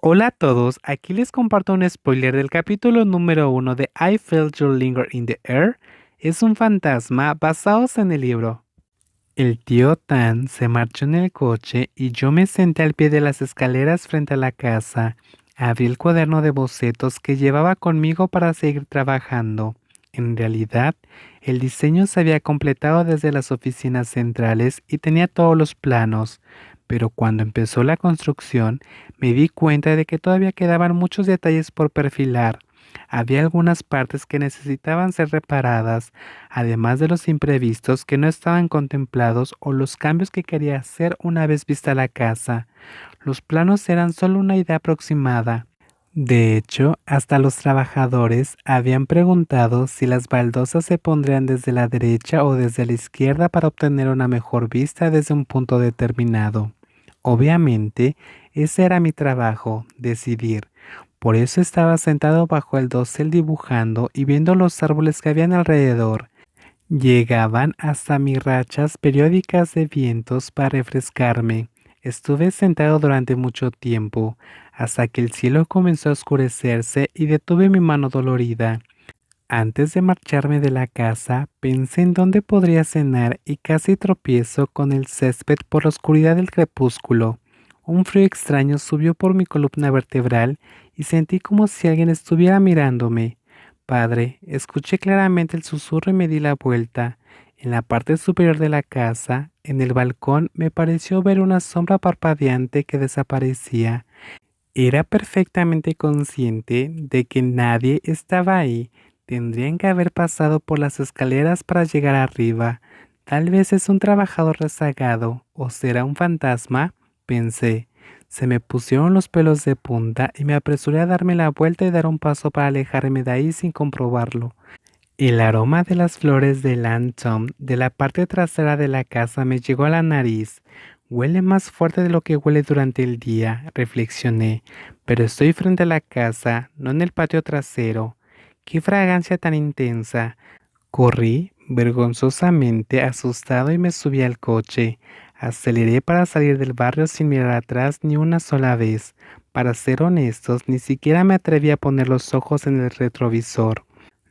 Hola a todos, aquí les comparto un spoiler del capítulo número 1 de I Felt Your Linger in the Air. Es un fantasma basados en el libro. El tío Tan se marchó en el coche y yo me senté al pie de las escaleras frente a la casa. Abrí el cuaderno de bocetos que llevaba conmigo para seguir trabajando. En realidad, el diseño se había completado desde las oficinas centrales y tenía todos los planos, pero cuando empezó la construcción me di cuenta de que todavía quedaban muchos detalles por perfilar. Había algunas partes que necesitaban ser reparadas, además de los imprevistos que no estaban contemplados o los cambios que quería hacer una vez vista la casa. Los planos eran solo una idea aproximada. De hecho, hasta los trabajadores habían preguntado si las baldosas se pondrían desde la derecha o desde la izquierda para obtener una mejor vista desde un punto determinado. Obviamente, ese era mi trabajo, decidir. Por eso estaba sentado bajo el dosel dibujando y viendo los árboles que habían alrededor. Llegaban hasta mis rachas periódicas de vientos para refrescarme. Estuve sentado durante mucho tiempo, hasta que el cielo comenzó a oscurecerse y detuve mi mano dolorida. Antes de marcharme de la casa, pensé en dónde podría cenar y casi tropiezo con el césped por la oscuridad del crepúsculo. Un frío extraño subió por mi columna vertebral y sentí como si alguien estuviera mirándome. Padre, escuché claramente el susurro y me di la vuelta. En la parte superior de la casa, en el balcón, me pareció ver una sombra parpadeante que desaparecía. Era perfectamente consciente de que nadie estaba ahí, Tendrían que haber pasado por las escaleras para llegar arriba. Tal vez es un trabajador rezagado o será un fantasma, pensé. Se me pusieron los pelos de punta y me apresuré a darme la vuelta y dar un paso para alejarme de ahí sin comprobarlo. El aroma de las flores de Lantom de la parte trasera de la casa me llegó a la nariz. Huele más fuerte de lo que huele durante el día, reflexioné, pero estoy frente a la casa, no en el patio trasero. ¡Qué fragancia tan intensa! Corrí, vergonzosamente asustado, y me subí al coche. Aceleré para salir del barrio sin mirar atrás ni una sola vez. Para ser honestos, ni siquiera me atreví a poner los ojos en el retrovisor.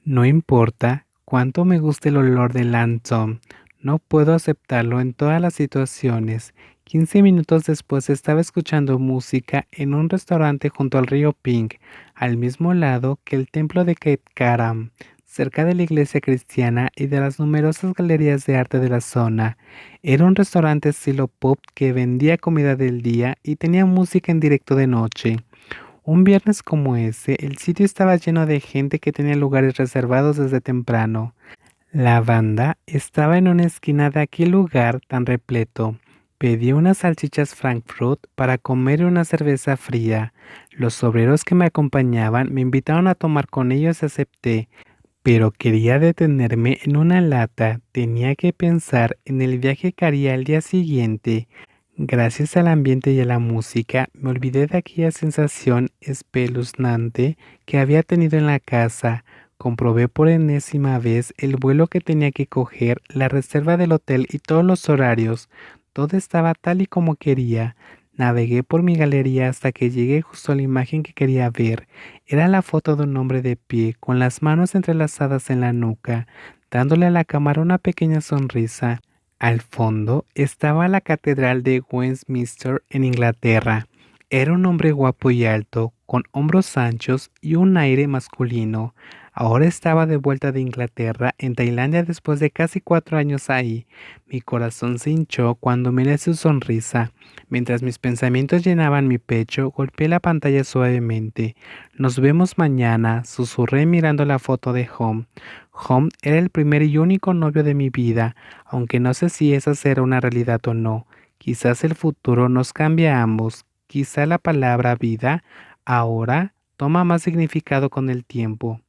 No importa cuánto me guste el olor del Lantom, no puedo aceptarlo en todas las situaciones. Quince minutos después estaba escuchando música en un restaurante junto al río Pink, al mismo lado que el templo de Karam, cerca de la iglesia cristiana y de las numerosas galerías de arte de la zona. Era un restaurante estilo pop que vendía comida del día y tenía música en directo de noche. Un viernes como ese, el sitio estaba lleno de gente que tenía lugares reservados desde temprano. La banda estaba en una esquina de aquel lugar tan repleto. Pedí unas salchichas Frankfurt para comer una cerveza fría. Los obreros que me acompañaban me invitaron a tomar con ellos y acepté, pero quería detenerme en una lata. Tenía que pensar en el viaje que haría al día siguiente. Gracias al ambiente y a la música, me olvidé de aquella sensación espeluznante que había tenido en la casa. Comprobé por enésima vez el vuelo que tenía que coger, la reserva del hotel y todos los horarios. Todo estaba tal y como quería. Navegué por mi galería hasta que llegué justo a la imagen que quería ver. Era la foto de un hombre de pie, con las manos entrelazadas en la nuca, dándole a la cámara una pequeña sonrisa. Al fondo estaba la Catedral de Westminster en Inglaterra. Era un hombre guapo y alto, con hombros anchos y un aire masculino. Ahora estaba de vuelta de Inglaterra, en Tailandia después de casi cuatro años ahí. Mi corazón se hinchó cuando miré su sonrisa. Mientras mis pensamientos llenaban mi pecho, golpeé la pantalla suavemente. Nos vemos mañana, susurré mirando la foto de Home. Home era el primer y único novio de mi vida, aunque no sé si esa será una realidad o no. Quizás el futuro nos cambie a ambos. Quizá la palabra vida ahora toma más significado con el tiempo.